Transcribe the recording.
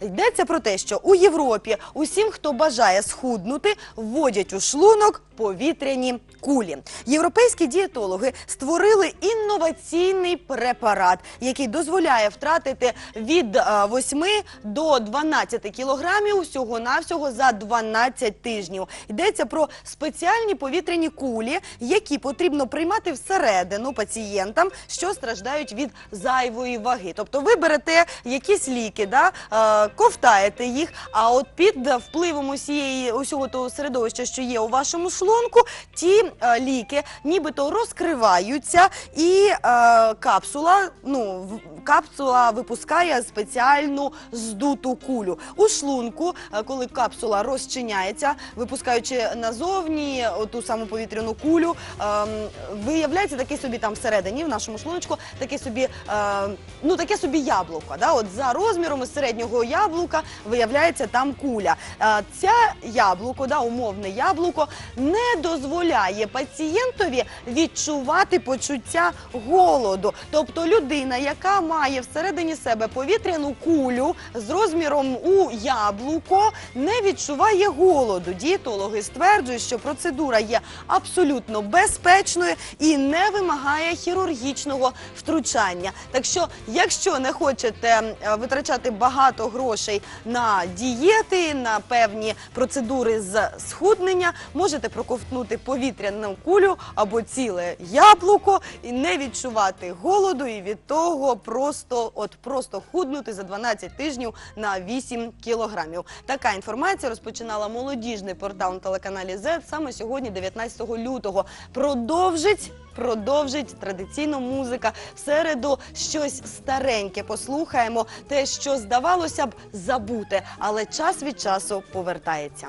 Йдеться про те, що у Європі усім, хто бажає схуднути, вводять у шлунок повітряні кулі. Європейські дієтологи створили інноваційний препарат, який дозволяє втратити від е, 8 до 12 кілограмів всього навсього за 12 тижнів. Йдеться про спеціальні повітряні кулі, які потрібно приймати всередину пацієнтам, що страждають від зайвої ваги. Тобто ви берете якісь ліки, да, е, ковтаєте їх, а от під впливом усієї усього того середовища, що є у вашому шлунку, ті е, ліки нібито розкриваються, і е, капсула, ну капсула випускає спеціальну здуту кулю у шлунку, е, коли капсула розчиняється, випускаючи назовні ту саму повітряну кулю, ем, виявляється такий собі там всередині, в нашому шлуночку, таке собі, ну яблуко. За розміром середнього яблука виявляється там куля. Е, ця яблуко, умовне яблуко, не дозволяє пацієнтові відчувати почуття голоду. Тобто людина, яка має всередині себе повітряну кулю з розміром у яблуко, не відчуває голоду. Дієтологи стверджують, що процедура є абсолютно безпечною і не вимагає хірургічного втручання. Так що, якщо не хочете е, витрачати багато грошей на дієти, на певні процедури з схуднення, можете проковтнути повітряну кулю або ціле яблуко і не відчувати голоду, і від того просто от просто худнути за 12 тижнів на 8 кілограмів. Така інформація розпочинала молодіжний портал на телеканалі Z саме сьогодні, 19 лютого. Продовжить. Продовжить традиційна музика. В середу щось стареньке послухаємо, те, що здавалося б забути, але час від часу повертається.